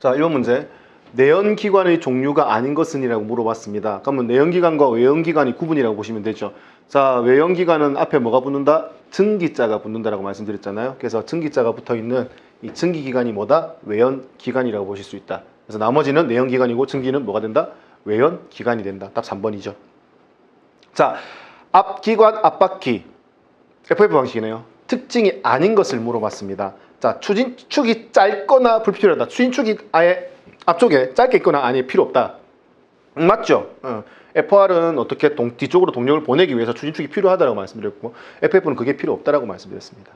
자, 1번 문제. 내연기관의 종류가 아닌 것은 이라고 물어봤습니다. 그러면 내연기관과 외연기관이 구분이라고 보시면 되죠. 자, 외연기관은 앞에 뭐가 붙는다? 증기자가 붙는다라고 말씀드렸잖아요. 그래서 증기자가 붙어 있는 이 증기기관이 뭐다? 외연기관이라고 보실 수 있다. 그래서 나머지는 내연기관이고 증기는 뭐가 된다? 외연기관이 된다. 답 3번이죠. 자, 앞기관, 앞바퀴. FF 방식이네요. 특징이 아닌 것을 물어봤습니다. 자, 추진축이 짧거나 불필요하다. 추진축이 아예 앞쪽에 짧게 있거나 아니 필요 없다. 음, 맞죠? 어. FR은 어떻게 동, 뒤쪽으로 동력을 보내기 위해서 추진축이 필요하다고 말씀드렸고 FF는 그게 필요 없다라고 말씀드렸습니다.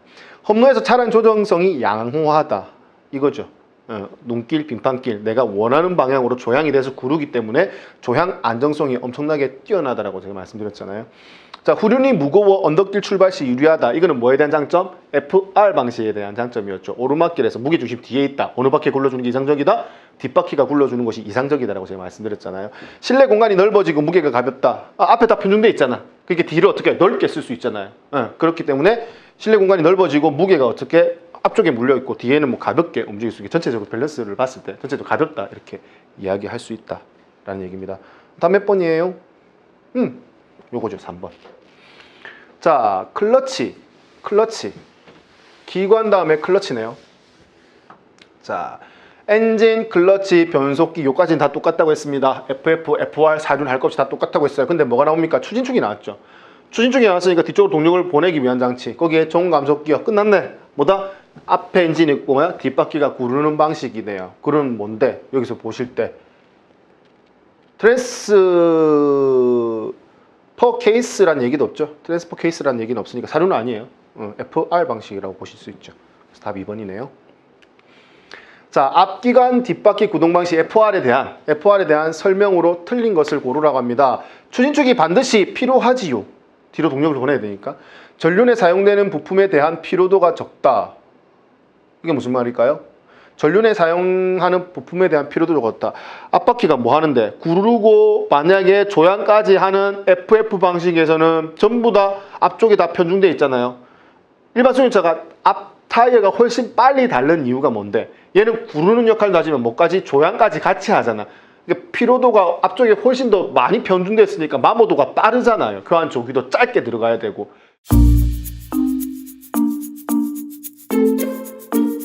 험로에서 차량 조정성이 양호하다. 이거죠. 어, 눈길, 빙판길 내가 원하는 방향으로 조향이 돼서 구르기 때문에 조향 안정성이 엄청나게 뛰어나다라고 제가 말씀드렸잖아요. 자, 후륜이 무거워 언덕길 출발 시 유리하다. 이거는 뭐에 대한 장점? FR 방식에 대한 장점이었죠. 오르막길에서 무게 중심 뒤에 있다. 어느 바퀴 굴러주는 게 이상적이다. 뒷바퀴가 굴러주는 것이 이상적이다라고 제가 말씀드렸잖아요. 실내 공간이 넓어지고 무게가 가볍다. 아, 앞에 다 편중돼 있잖아. 그게 뒤를 어떻게 넓게 쓸 수 있잖아요. 어, 그렇기 때문에 실내 공간이 넓어지고 무게가 어떻게 앞쪽에 물려 있고 뒤에는 뭐 가볍게 움직일 수 있게 전체적으로 밸런스를 봤을 때 전체적으로 가볍다 이렇게 이야기할 수 있다라는 얘기입니다. 다음 몇 번이에요? 음, 요거죠 3번. 자, 클러치, 클러치. 기관 다음에 클러치네요. 자, 엔진, 클러치, 변속기 요까지는 다 똑같다고 했습니다. FF, FR, 사륜 할 것 없이 다 똑같다고 했어요. 근데 뭐가 나옵니까? 추진축이 나왔죠. 추진축이 나왔으니까 뒤쪽으로 동력을 보내기 위한 장치. 거기에 종감속기가 끝났네. 뭐다? 앞에 엔진 있고 뭐야? 뒷바퀴가 구르는 방식이네요. 그런 뭔데? 여기서 보실 때 트랜스 퍼 케이스란 얘기도 없죠. 트랜스퍼 케이스란 얘기는 없으니까 사륜은 아니에요. 어, FR 방식이라고 보실 수 있죠. 그래서 답 2번이네요. 자, 앞기관 뒷바퀴 구동 방식 FR에 대한 FR에 대한 설명으로 틀린 것을 고르라고 합니다. 추진축이 반드시 필요하지요. 뒤로 동력을 보내야 되니까. 전륜에 사용되는 부품에 대한 피로도가 적다. 이게 무슨 말일까요? 전륜에 사용하는 부품에 대한 피로도가 적다. 앞바퀴가 뭐 하는데 구르고 만약에 조향까지 하는 FF 방식에서는 전부 다 앞쪽에 다 편중돼 있잖아요. 일반 승용차가 앞 타이어가 훨씬 빨리 닳는 이유가 뭔데? 얘는 구르는 역할도 하지만 뭐까지 조향까지 같이 하잖아. 그러니까 피로도가 앞쪽에 훨씬 더 많이 편중됐으니까 마모도가 빠르잖아요. 교환 조기도 짧게 들어가야 되고.